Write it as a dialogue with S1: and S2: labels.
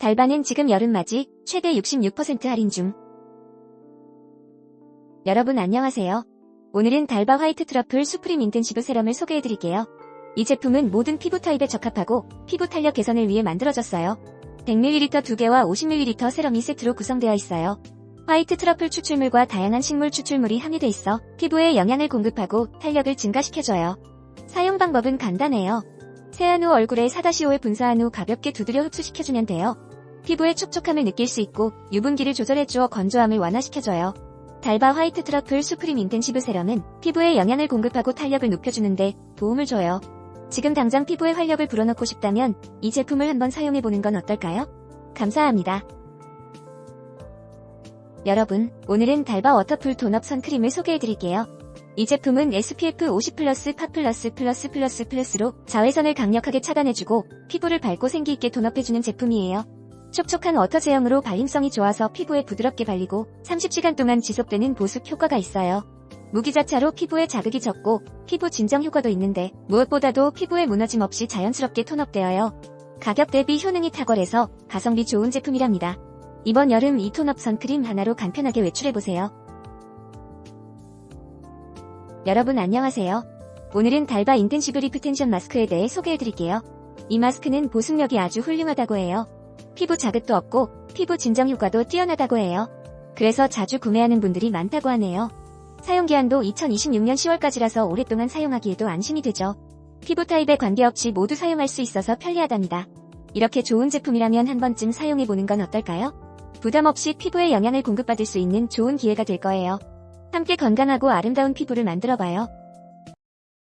S1: 달바는 지금 여름맞이 최대 66% 할인 중. 여러분 안녕하세요. 오늘은 달바 화이트 트러플 수프림 인텐시브 세럼을 소개해드릴게요. 이 제품은 모든 피부 타입에 적합하고 피부 탄력 개선을 위해 만들어졌어요. 100ml 2개와 50ml 세럼이 세트로 구성되어 있어요. 화이트 트러플 추출물과 다양한 식물 추출물이 함유돼 있어 피부에 영양을 공급하고 탄력을 증가시켜줘요. 사용 방법은 간단해요. 세안 후 얼굴에 4-5을 분사한 후 가볍게 두드려 흡수시켜주면 돼요. 피부의 촉촉함을 느낄 수 있고 유분기를 조절해주어 건조함을 완화시켜줘요. 달바 화이트 트러플 수프림 인텐시브 세럼은 피부에 영양을 공급하고 탄력을 높여주는데 도움을 줘요. 지금 당장 피부에 활력을 불어넣고 싶다면 이 제품을 한번 사용해보는 건 어떨까요? 감사합니다. 여러분, 오늘은 달바 워터풀 톤업 선크림을 소개해드릴게요. 이 제품은 SPF 50 플러스 파 플러스 플러스 플러스 플러스로 자외선을 강력하게 차단해주고 피부를 밝고 생기 있게 톤업해주는 제품이에요. 촉촉한 워터 제형으로 발림성이 좋아서 피부에 부드럽게 발리고 30시간 동안 지속되는 보습 효과가 있어요. 무기자차로 피부에 자극이 적고 피부 진정 효과도 있는데 무엇보다도 피부에 무너짐 없이 자연스럽게 톤업되어요. 가격 대비 효능이 탁월해서 가성비 좋은 제품이랍니다. 이번 여름 이 톤업 선크림 하나로 간편하게 외출해보세요. 여러분 안녕하세요. 오늘은 달바 인텐시브 리프텐션 마스크에 대해 소개해드릴게요. 이 마스크는 보습력이 아주 훌륭하다고 해요. 피부 자극도 없고 피부 진정 효과도 뛰어나다고 해요. 그래서 자주 구매하는 분들이 많다고 하네요. 사용기한도 2026년 10월까지라서 오랫동안 사용하기에도 안심이 되죠. 피부 타입에 관계없이 모두 사용할 수 있어서 편리하답니다. 이렇게 좋은 제품이라면 한 번쯤 사용해보는 건 어떨까요? 부담 없이 피부에 영양을 공급받을 수 있는 좋은 기회가 될 거예요. 함께 건강하고 아름다운 피부를 만들어봐요.